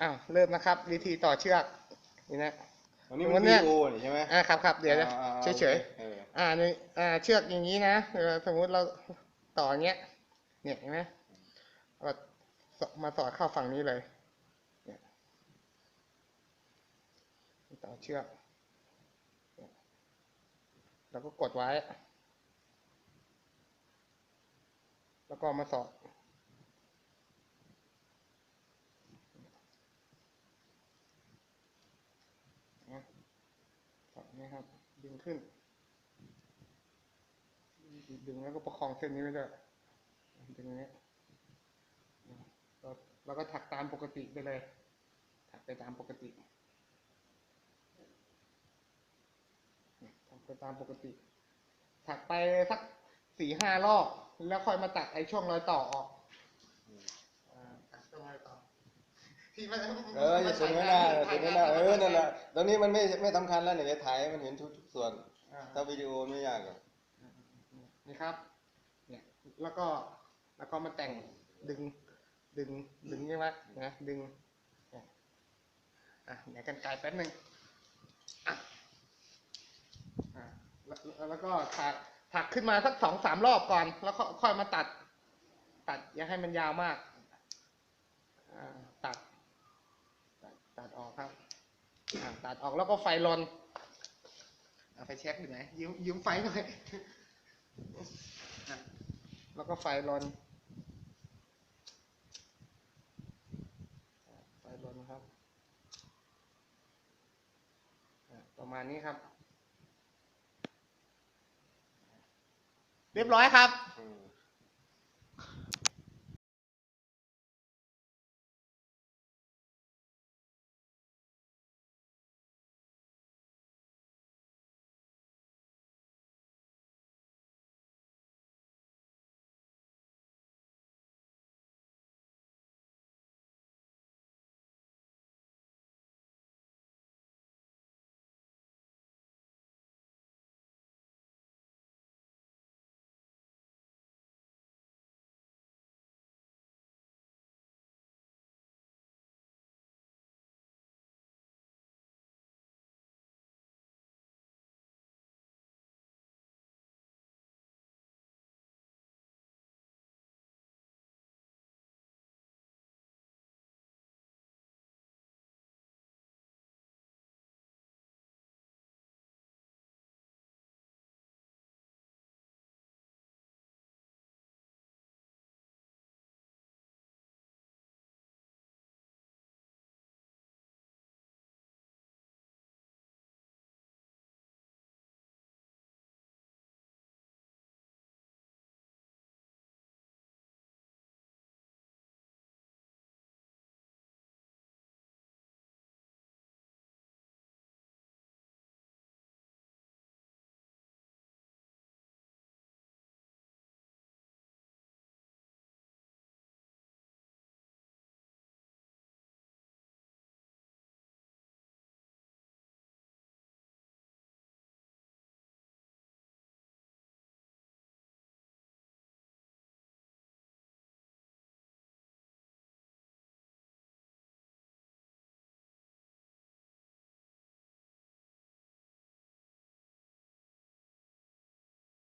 อ้าวเริ่มนะครับ วิธีต่อเชือกนี่นะ อันนี้วัมันนเนี้วียโอนี่ใช่ไหมอ่าครับครับเดี๋ยวอ่าอ่าเฉยเฉยโอคเออๆอ่านี่อ่าเชือกอย่างนี้นะเออสมมุติเราต่ออย่างเงี้ย เนี่ยเห็นไหมเราสมาต่อเข้าฝั่งนี้เลย เนี่ยต่อเชือกเนี่ยแล้วก็กดไว้ แล้วก็มาสอด นี้ครับ ดึงขึ้น ดึงแล้วก็ประคองเส้นนี้ไว้ด้วยดึงอย่างนี้แล้วแล้วก็ถักตามปกติไปเลย ถักไปตามปกติถักไปตามปกติ ถักไปสักสี่ห้ารอบ แล้วค่อยมาตัดไอ้ช่วงรอยต่อออกอ่าตัดช่วงรอยต่อ ที่มันเอออย่าถึงไม่น่าถึงไม่น่าเออนั่นแหละตอนนี้มันไม่ไม่สำคัญแล้วเนี่ยจะถ่ายให้มันเห็นทุกทุกส่วนอ่าถ้าวิดีโอไม่ยากหรอกนี่ครับ เนี่ยแล้วก็แล้วก็มาแต่งดึงดึงดึงใช่ไหมนะดึงเนี่ยอะเดี๋ยวกันไกลแป๊บหนึ่งอะอะแล้วแล้วแล้วก็ถักถักขึ้นมาสักสองสามรอบก่อน แล้วค่อยค่อยมาตัด ตัดอย่าให้มันยาวมากอ่าตัด ตัดออกครับตัดออกแล้วก็ไฟลนเอาไฟเช็คดูไหนยืมยืมไฟหน่อยแล้วก็ไฟลนอะไฟลนครับ ประมาณนี้ครับ เรียบร้อยครับ